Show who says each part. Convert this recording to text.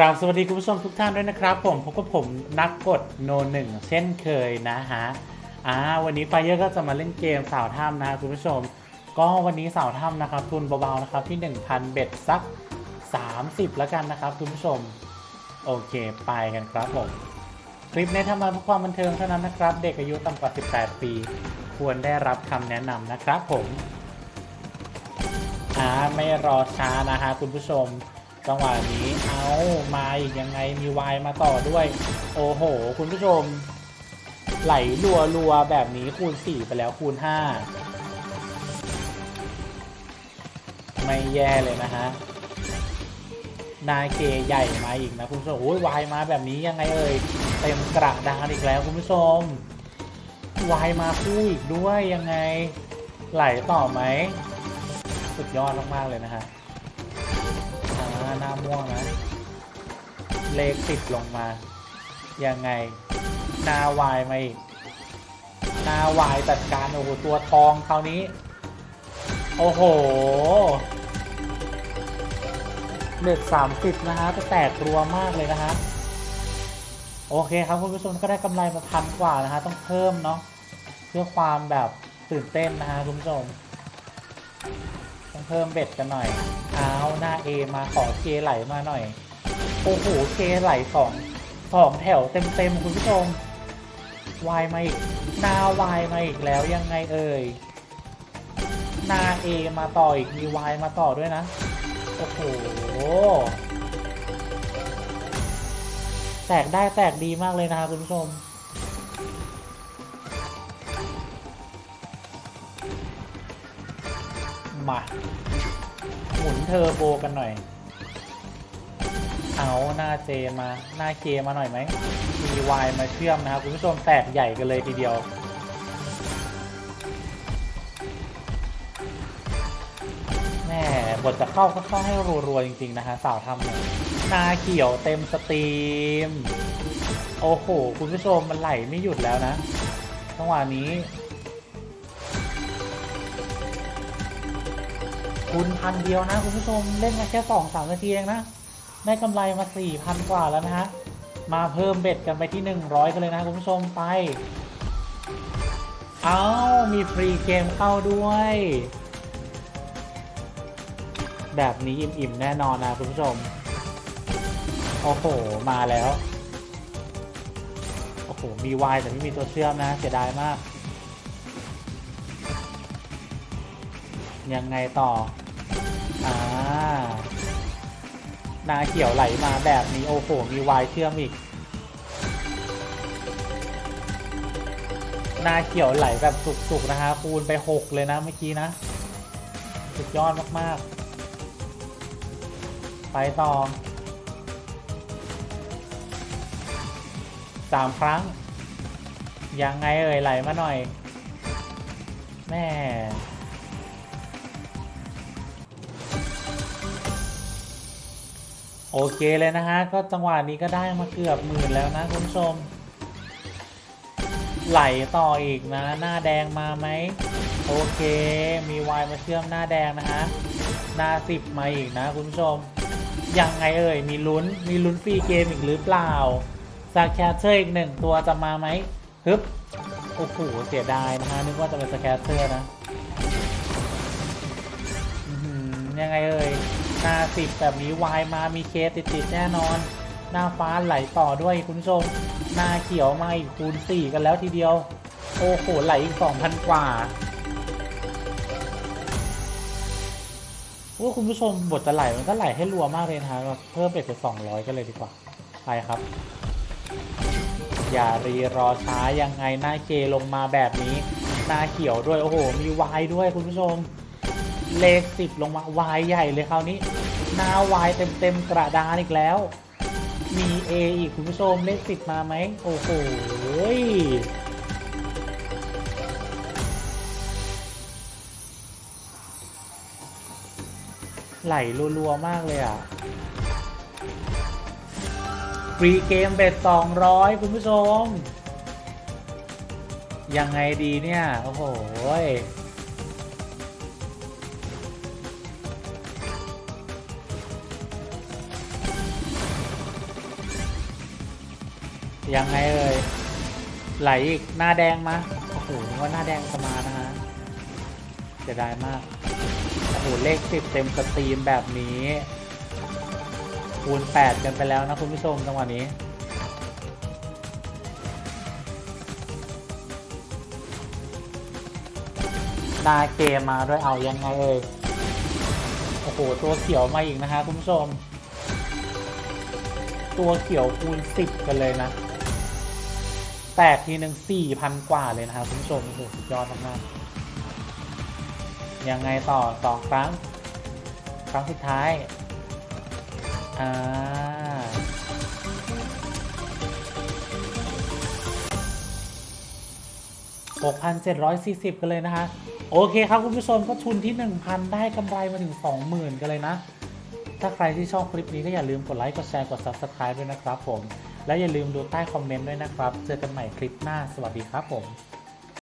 Speaker 1: กราบสวัสดีคุณผู้ชมทุกท่านด้วยนะครับ ผมพบกับผมนักกดโนหนึ่งเช่นเคยนะฮะอ่าวันนี้ไฟเยอร์ก็จะมาเล่นเกมสาวถ้ำนะคุณผู้ชม ก็วันนี้สาวถ้ำนะครับ ทุนเบาๆนะครับที่ 1,000 เบ็ดสัก 30 แล้วกันนะครับ คุณผู้ชม โอเคไปกันครับผมคลิปนี้ทำมาเพื่อความบันเทิงเท่านั้นนะครับ เด็กอายุต่ำกว่า 18 ปี ควรได้รับคำแนะนำนะครับผมอ่าไม่รอช้านะฮะคุณผู้ชม จังหวะนี้ เอามาอีกยังไงมีวายมาต่อด้วย โอ้โห คุณผู้ชม ไหลรัวรัวๆแบบนี้คูณ 4 ไปแล้วคูณ 5 ไม่แย่เลยนะฮะ นาเกใหญ่มาอีกนะคุณผู้ชมโอ้ยวายมาแบบนี้ยังไงเอ่ยเต็มกระดานอีกแล้วคุณผู้ชมวายมาคู่อีกด้วยยังไง ไหลต่อไหมสุดยอดมากๆเลยนะฮะ อ่าหน้าม่วงนะเลขติดลงมา ยังไง หน้าวายมาอีก หน้าวายจัดการ โอ้โห ตัวทองคราวนี้ โอ้โหเด็ดสามสิบนะฮะจะแตกรัวมากเลยนะฮะ โอเคครับคุณผู้ชมก็ได้กำไรมาพันกว่านะฮะ ต้องเพิ่มเนาะเพื่อความแบบตื่นเต้นนะฮะคุณผู้ชมต้องเพิ่มเบ็ดกันหน่อยเอาาหน้า A มาขอเคไหลมาหน่อย โอ้โหเคไหลสองสองแถวเต็มเต็มๆคุณผู้ชมวายมาอีกหน้าวายมาอีกแล้วยังไงเอ่ยหน้า A มาต่ออีกมีวายมาต่อด้วยนะ โอ้โหแตกได้แตกดีมากเลยนะคุณผู้ชมมา หมุนเทอร์โบกันหน่อย เอาหน้าเจมาหน้าเคมาหน่อยไหมมีวายมาเชื่อมนะครับคุณผู้ชมแตกใหญ่กันเลยทีเดียวแม่บทจะเข้าก็เข้าให้รัวๆจริง ๆ นะฮะสาวทำเนี่ยหน้าเขียวเต็มสตรีม โอ้โห คุณผู้ชมมันไหลไม่หยุดแล้วนะจังหวะนี้ คุณพันเดียวนะคุณผู้ชมเล่นมาแค่สองสามนาทีเองนะได้กำไรมาสี่พันกว่าแล้วนะฮะมาเพิ่มเบ็ดกันไปที่หนึ่งร้อยกันเลยนะคุณผู้ชมไปเอามีฟรีเกมเข้าด้วย แบบนี้อิ่มๆแน่นอนนะคุณผู้ชมโอ้โหมาแล้วโอ้โหมีวายแต่ไม่มีตัวเชื่อมนะเสียดายมาก ยังไงต่อ อ่า นาเขียวไหลมาแบบนี้ โอ้โห มีวายเชื่อมอีก นาเขียวไหลแบบสุกๆ นะฮะ คูณไป 6 เลยนะเมื่อกี้นะ สุดยอดมากๆ ไปต่อสามครั้ง ยังไงเอ่ยไหลมาหน่อย แม่ โอเคเลยนะฮะ ก็จังหวะนี้ก็ได้มาเกือบหมื่นแล้วนะคุณผู้ชม ไหลต่ออีกนะ หน้าแดงมาไหม โอเค มีวายมาเชื่อมหน้าแดงนะฮะ หน้าสิบมาอีกนะคุณผู้ชม ยังไงเอ่ย มีลุ้น มีลุ้นฟรีเกมอีกหรือเปล่าซาแคเชอร์อีกหนึ่งตัวจะมาไหมฮึบ โอ้โห เสียดายนะฮะ นึกว่าจะเป็นสแคเชอร์นะยังไงเอ่ย หน้าสิบแบบนี้วายมามีเคสติดๆแน่นอน หน้าฟ้าไหลต่อด้วยคุณผู้ชม หน้าเขียวมาอีกคูณสี่กันแล้วทีเดียว โอ้โหไหลอีกสองพันกว่าว่าคุณผู้ชมบทจะไหลมันก็ไหลให้รัวมากเลยนะคะเพิ่มเป็ดเป็นสองร้อยกันเลยดีกว่าไปครับ อย่ารีรอช้ายังไงหน้าเคลงมาแบบนี้ หน้าเขียวด้วยโอ้โหมีวายด้วยคุณผู้ชม เลขสิบลงมาวายใหญ่เลยคราวนี้ หน้าวายเต็มเต็มๆกระดานอีกแล้ว มี A อีกคุณผู้ชมเลขสิบมาไหมโอ้โหไหลรัวๆมากเลยอะฟรีเกมเบ็ด200คุณผู้ชม ยังไงดีเนี่ย โอ้โห ยังไงเอ่ยไหลอีกหน้าแดงมาโอ้โหนึกว่าหน้าแดงจะมานะฮะเสียดายมากโอ้โหเลขสิบเต็มสตรีมแบบนี้ คูณ8กันไปแล้วนะคุณผู้ชมจังหวะนี้นาเกมมาด้วยเอายังไงเอ่ยโอ้โหตัวเขียวมาอีกนะฮะคุณผู้ชม ตัวเขียวคูณ10กันเลยนะ แตกทีหนึ่ง4,000กว่าเลยนะครับคุณผู้ชมโอ้โหสุดยอดมากๆยังไงต่อสองครั้ง ครั้งสุดท้าย อ่า 6,740 กันเลยนะคะ โอเคครับคุณผู้ชมก็ทุนที่ 1,000 ได้กำไรมาถึง 20,000 กันเลยนะ ถ้าใครที่ชอบคลิปนี้ก็อย่าลืมกดไลค์ กดแชร์ กด Subscribe ด้วยนะครับผม และอย่าลืมดูใต้คอมเมนต์ด้วยนะครับ เจอกันใหม่คลิปหน้า สวัสดีครับผม